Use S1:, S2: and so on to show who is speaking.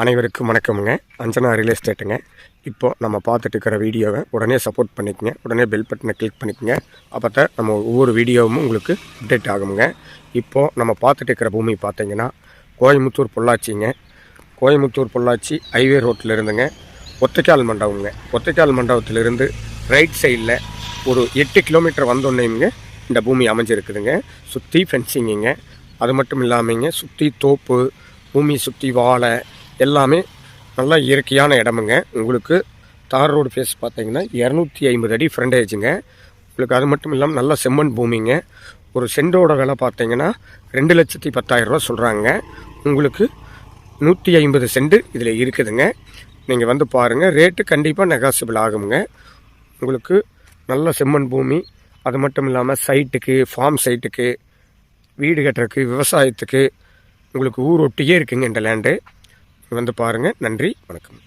S1: அனைவருக்கும் வணக்கமுங்க. அஞ்சனா ரியல் எஸ்டேட்டுங்க இப்போது நம்ம பார்த்துட்டு இருக்கிற வீடியோவை உடனே சப்போர்ட் பண்ணிக்கங்க. உடனே பெல் பட்டனை கிளிக் பண்ணிக்கங்க. அப்போ தான் நம்ம ஒவ்வொரு வீடியோவும் உங்களுக்கு அப்டேட் ஆகுங்க. இப்போது நம்ம பார்த்துட்டு இருக்கிற பூமி பார்த்தீங்கன்னா கோயம்புத்தூர் பொள்ளாச்சிங்க. கோயம்புத்தூர் பொள்ளாச்சி ஹைவே ரோட்டில் இருந்துங்க. ஒத்தைக்கால் மண்டபங்க ஒத்தைக்கால் மண்டபத்திலிருந்து ரைட் சைடில் ஒரு எட்டு கிலோமீட்டர் வந்தோன்னேங்க இந்த பூமி அமைஞ்சிருக்குதுங்க. சுற்றி ஃபென்சிங்குங்க அது மட்டும் இல்லாமங்க சுற்றி தோப்பு பூமி சுற்றி வாழை எல்லாமே நல்லா இயற்கையான இடமுங்க. உங்களுக்கு தார் ரோடு ஃபேஸ் பார்த்தீங்கன்னா இரநூத்தி ஐம்பது அடி ஃப்ரண்டேஜுங்க உங்களுக்கு அது மட்டும் இல்லாமல் நல்ல செம்மண் பூமிங்க. ஒரு செண்டோட விலை பார்த்தீங்கன்னா ரெண்டு லட்சத்தி பத்தாயிரரூவா சொல்கிறாங்க உங்களுக்கு நூற்றி ஐம்பது சென்ட் இதில் இருக்குதுங்க. நீங்கள் வந்து பாருங்கள் ரேட்டு கண்டிப்பாக நெகாசிபிள் ஆகுங்க. உங்களுக்கு நல்ல செம்மண் பூமி அது மட்டும் இல்லாமல் சைட்டுக்கு ஃபார்ம் சைட்டுக்கு வீடு கட்டுறதுக்கு விவசாயத்துக்கு உங்களுக்கு ஊர் ஒட்டியே இருக்குங்க இந்த லேண்டு வந்து பாருங்கள் நன்றி வணக்கம்.